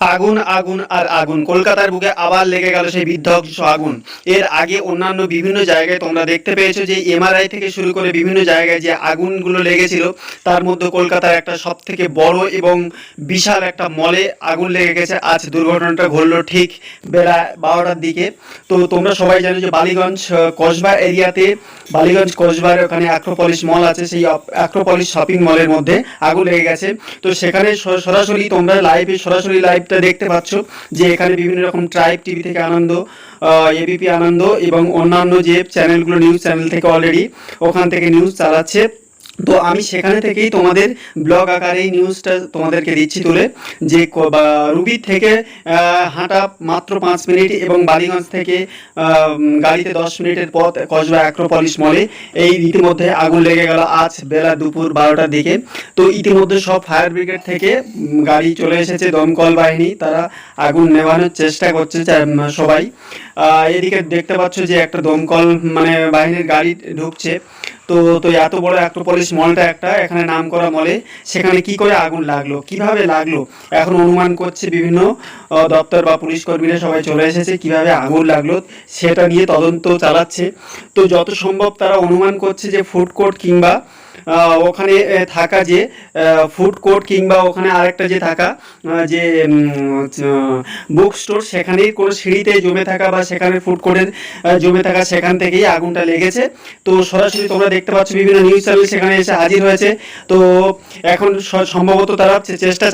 আগুন আগুন আর আগুন। কলকাতার বুকে আবার লেগে গেল সেই বিধ্বংস আগুন। এর আগে অন্যান্য বিভিন্ন জায়গায় তোমরা দেখতে পেয়েছ যে এমআরআই থেকে শুরু করে বিভিন্ন জায়গায় যে আগুনগুলো লেগেছিল, তার মধ্যে কলকাতার একটা সব থেকে বড় এবং বিশাল একটা মলে আগুন লেগে গেছে। আজ দুর্ঘটনাটা ঘটলো ঠিক বেলা বারোটার দিকে। তো তোমরা সবাই জানো যে বালিগঞ্জ কসবা এরিয়াতে, বালিগঞ্জ, কসবার ওখানে অ্যাক্রোপলিস মল আছে, সেই অ্যাক্রোপলিস শপিং মলের মধ্যে আগুন লেগে গেছে। তো সেখানে সরাসরি তোমরা লাইভে সরাসরি লাইভটা দেখতে পাচ্ছ যে এখানে বিভিন্ন রকম ট্রাইব টিভি থেকে আনন্দ এবিপি আনন্দ এবং অন্যান্য যে চ্যানেলগুলো নিউজ চ্যানেল থেকে অলরেডি ওখান থেকে নিউজ চালাচ্ছে। তো আমি সেখানে থেকেই তোমাদের ব্লগ আকারে নিউজটা তোমাদেরকে দিচ্ছি তুলে, যে রুবি থেকে হাঁটা মাত্র পাঁচ মিনিট এবং বালিগঞ্জ থেকে গাড়িতে দশ মিনিটের পথ, কসবা অ্যাক্রোপলিস মলে। এই ইতিমধ্যে আগুন লেগে গেল আজ বেলা দুপুর বারোটার দিকে। তো ইতিমধ্যে সব ফায়ার ব্রিগেড থেকে গাড়ি চলে এসেছে দমকল বাহিনী। তারা আগুন নেভানোর চেষ্টা করছে সবাই। এদিকে দেখতে পাচ্ছ যে একটা দমকল মানে বাহিনীর গাড়ি ঢুকছে। তো তো এত বড় অ্যাক্রোপলিস মলটা একটা, এখানে নাম করা মলে, সেখানে কি করে আগুন লাগল, কীভাবে লাগল? এখন অনুমান করছে বিভিন্ন দপ্তর বা পুলিশ কর্মীরা সবাই চলে এসেছে, কীভাবে আগুন লাগল, সেটা নিয়ে তদন্ত চালাচ্ছে। তো যত সম্ভব তারা অনুমান করছে যে ফুড কোর্ট কিংবা ওখানে থাকা যে ফুড কোর্ট কিংবা ওখানে আরেকটা যে থাকা যে বুক স্টোর সেখানেই কোনো সিঁড়িতে জমে থাকা বা সেখানে ফুড কোর্টের জমে থাকা সেখান থেকেই আগুনটা লেগেছে। তো সরাসরি তোমরা দেখতে পাচ্ছ বিভিন্ন নিউজ চ্যানেল সেখানে এসে হাজির হয়েছে। তো এখন সম্ভবত তারা চেষ্টা